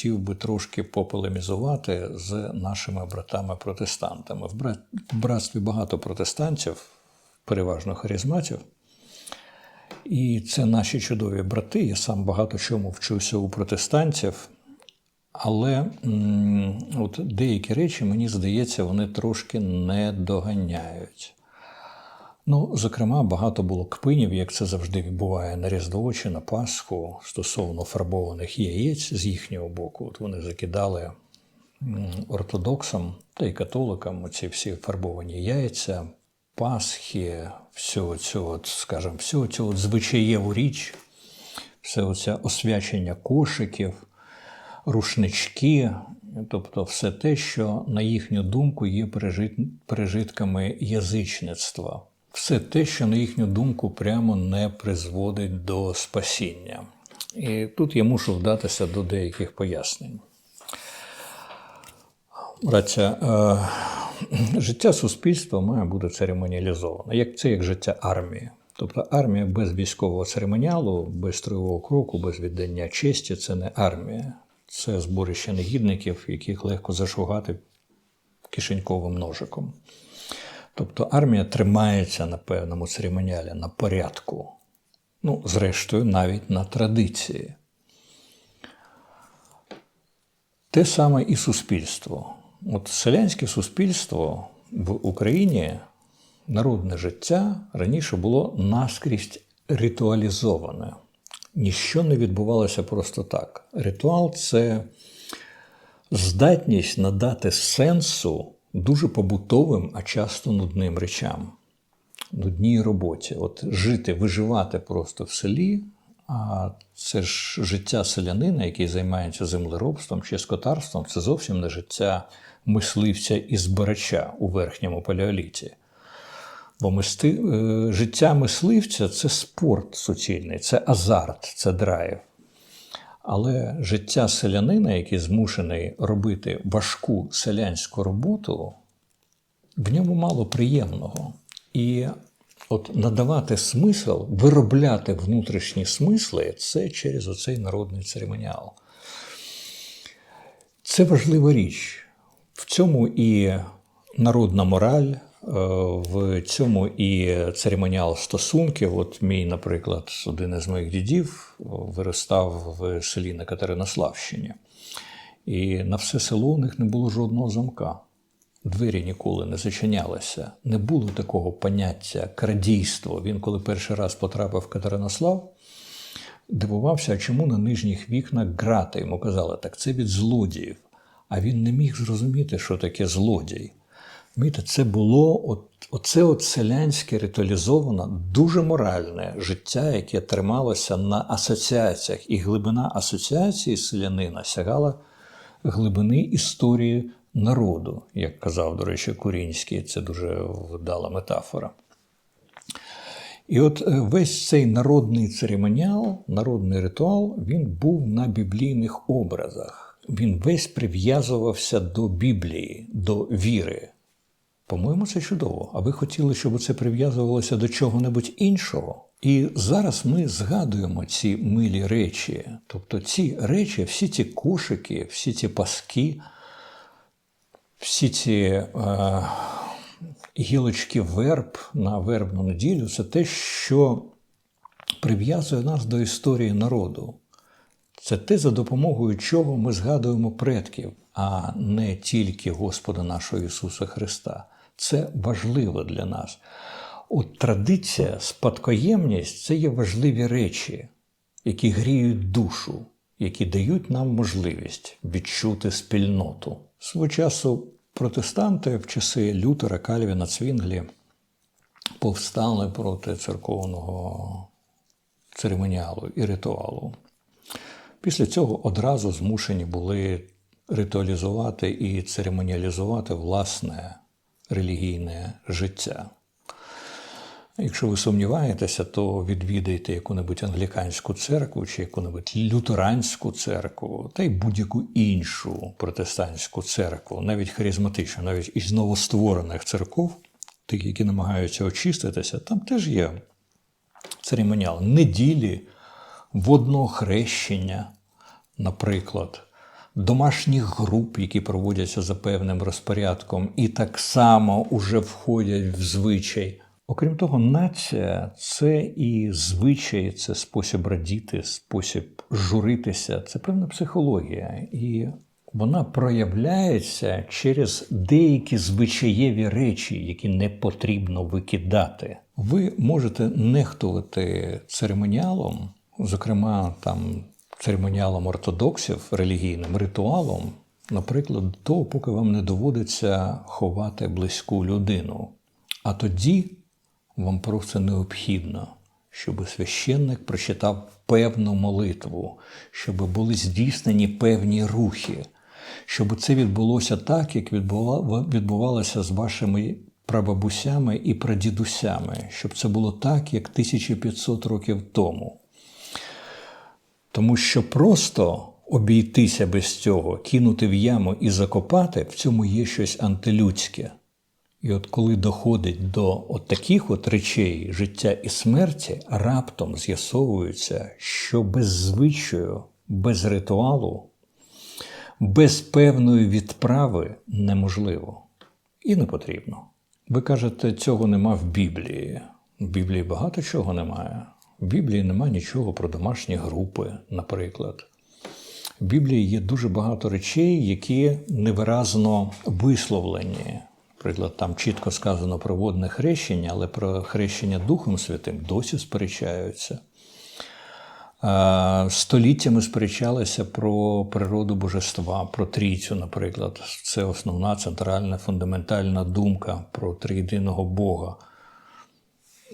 хотів би трошки пополемізувати з нашими братами-протестантами. В братстві багато протестантів, переважно харизматів. І це наші чудові брати. Я сам багато чому вчуся у протестантів. Але от деякі речі, мені здається, вони трошки не доганяють. Ну, зокрема, багато було кпинів, як це завжди буває на Різдво чи на Пасху стосовно фарбованих яєць з їхнього боку. От вони закидали ортодоксам та й католикам ці всі фарбовані яйця, Пасхи, всього цього, скажімо, всього цього звичаєву річ, все оце освячення кошиків, рушнички, тобто все те, що, на їхню думку, є пережит- пережитками язичництва. Все те, що, на їхню думку, прямо не призводить до спасіння. І тут я мушу вдатися до деяких пояснень. Браття, е, життя суспільства має бути церемоніалізоване. Як це як життя армії. Тобто армія без військового церемоніалу, без строєвого кроку, без віддання честі це не армія. Це зборище негідників, яких легко зашугати кишеньковим ножиком. Тобто армія тримається на певному церемоніалі, на порядку. Ну, зрештою, навіть на традиції. Те саме і суспільство. От селянське суспільство в Україні, народне життя раніше було наскрізь ритуалізоване. Ніщо не відбувалося просто так. Ритуал це здатність надати сенсу дуже побутовим, а часто нудним речам, нудній роботі. От жити, виживати просто в селі, а це ж життя селянина, який займається землеробством чи скотарством, це зовсім не життя мисливця і збирача у верхньому палеоліті. Бо мисти... е, життя мисливця це спорт суцільний, це азарт, це драйв. Але життя селянина, який змушений робити важку селянську роботу, в ньому мало приємного. І от надавати смисл, виробляти внутрішні смисли це через оцей народний церемоніал. Це важлива річ. В цьому і народна мораль, в цьому і церемоніал стосунків. От мій, наприклад, один із моїх дідів виростав в селі на Катеринославщині. І на все село у них не було жодного замка. Двері ніколи не зачинялися. Не було такого поняття крадійство. Він, коли перший раз потрапив в Катеринослав, дивувався, чому на нижніх вікнах грати. Йому казали, так це від злодіїв. А він не міг зрозуміти, що таке злодій. Розумієте, це було от, оце от селянське ритуалізоване, дуже моральне життя, яке трималося на асоціаціях. І глибина асоціації селянина сягала глибини історії народу, як казав, до речі, Курінський, це дуже вдала метафора. І от е, весь цей народний церемоніал, народний ритуал, він був на біблійних образах. Він весь прив'язувався до Біблії, до віри. По-моєму, це чудово. А ви хотіли, щоб це прив'язувалося до чого-небудь іншого? І зараз ми згадуємо ці милі речі. Тобто ці речі, всі ці кошики, всі ці паски, всі ці е, гілочки верб на вербну неділю це те, що прив'язує нас до історії народу. Це те, за допомогою чого ми згадуємо предків, а не тільки Господа нашого Ісуса Христа. Це важливо для нас. От традиція, спадкоємність це є важливі речі, які гріють душу, які дають нам можливість відчути спільноту. Свого часу протестанти в часи Лютера, Кальвіна, Цвінглі повстали проти церковного церемоніалу і ритуалу. Після цього одразу змушені були ритуалізувати і церемоніалізувати власне релігійне життя. Якщо ви сумніваєтеся, то відвідайте яку-небудь англіканську церкву чи яку-небудь лютеранську церкву, та й будь-яку іншу протестантську церкву, навіть харизматичну, навіть із новостворених церков, тих, які намагаються очиститися, там теж є церемоніал неділі, водного хрещення, наприклад, домашніх груп, які проводяться за певним розпорядком, і так само уже входять в звичай. Окрім того, нація це і звичай, це спосіб радіти, спосіб журитися, це певна психологія. І вона проявляється через деякі звичаєві речі, які не потрібно викидати. Ви можете нехтувати церемоніалом, зокрема там церемоніалом ортодоксів, релігійним ритуалом, наприклад, до того, поки вам не доводиться ховати близьку людину. А тоді вам просто необхідно, щоб священник прочитав певну молитву, щоб були здійснені певні рухи, щоб це відбулося так, як відбувалося з вашими прабабусями і прадідусями, щоб це було так, як 1500 років тому. Тому що просто обійтися без цього, кинути в яму і закопати, в цьому є щось антилюдське. І от коли доходить до от таких от речей життя і смерті, раптом з'ясовується, що без звичаю, без ритуалу, без певної відправи неможливо і не потрібно. Ви кажете, цього нема в Біблії. В Біблії багато чого немає. В Біблії нема нічого про домашні групи, наприклад. В Біблії є дуже багато речей, які невиразно висловлені. Наприклад, там чітко сказано про водне хрещення, але про хрещення Духом Святим досі сперечаються. Століттями сперечалися про природу божества, про трійцю, наприклад. Це основна центральна фундаментальна думка про триєдиного Бога.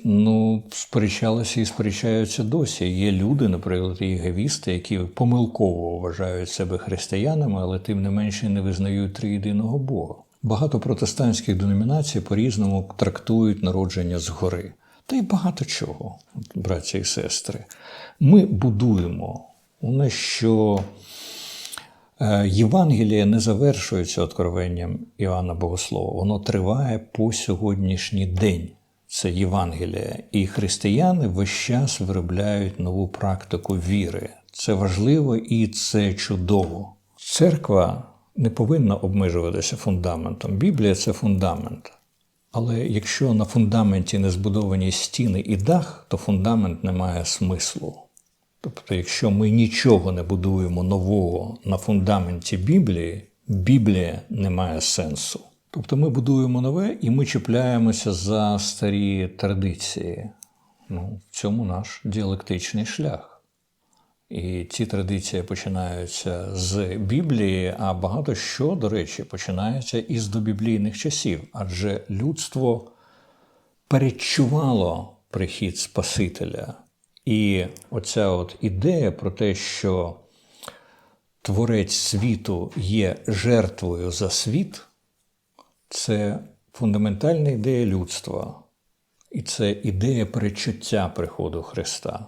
Ну, сперечалися і сперечаються досі. Є люди, наприклад, єгевісти, які помилково вважають себе християнами, але тим не менше не визнають триєдиного Бога. Багато протестантських деномінацій по-різному трактують народження згори. Та й багато чого, браті і сестри. Ми будуємо, у що е, Євангеліє не завершується откровенням Іоанна Богослова, воно триває по сьогоднішній день. Це Євангеліє. І християни весь час виробляють нову практику віри. Це важливо і це чудово. Церква не повинна обмежуватися фундаментом. Біблія це фундамент. Але якщо на фундаменті не збудовані стіни і дах, то фундамент не має смислу. Тобто, якщо ми нічого не будуємо нового на фундаменті Біблії, Біблія не має сенсу. Тобто ми будуємо нове і ми чіпляємося за старі традиції. Ну, В цьому наш діалектичний шлях. І ці традиції починаються з Біблії, а багато що, до речі, починається із добіблійних часів, адже людство передчувало прихід Спасителя. І оця от ідея про те, що творець світу є жертвою за світ, це фундаментальна ідея людства. І це ідея перечуття приходу Христа.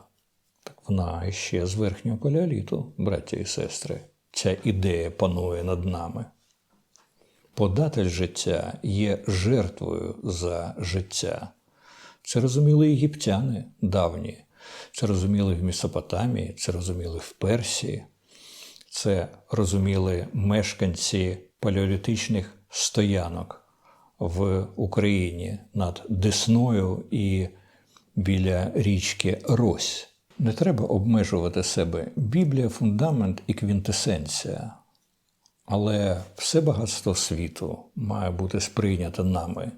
Вона ще з верхнього палеоліту, браті і сестри, ця ідея панує над нами. Податель життя є жертвою за життя. Це розуміли єгиптяни давні, це розуміли в Месопотамії, це розуміли в Персії, це розуміли мешканці палеолітичних стоянок в Україні над Десною і біля річки Рось. Не треба обмежувати себе. Біблія фундамент і квінтесенція. Але все багатство світу має бути сприйнято нами.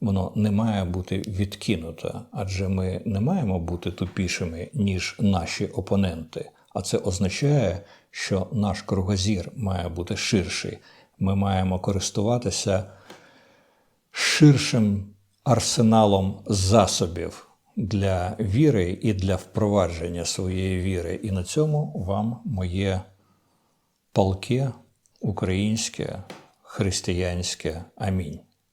Воно не має бути відкинуто, адже ми не маємо бути тупішими, ніж наші опоненти. А це означає, що наш кругозір має бути ширший. Ми маємо користуватися ширшим арсеналом засобів для віри і для впровадження своєї віри. І на цьому вам моє палке українське християнське амінь.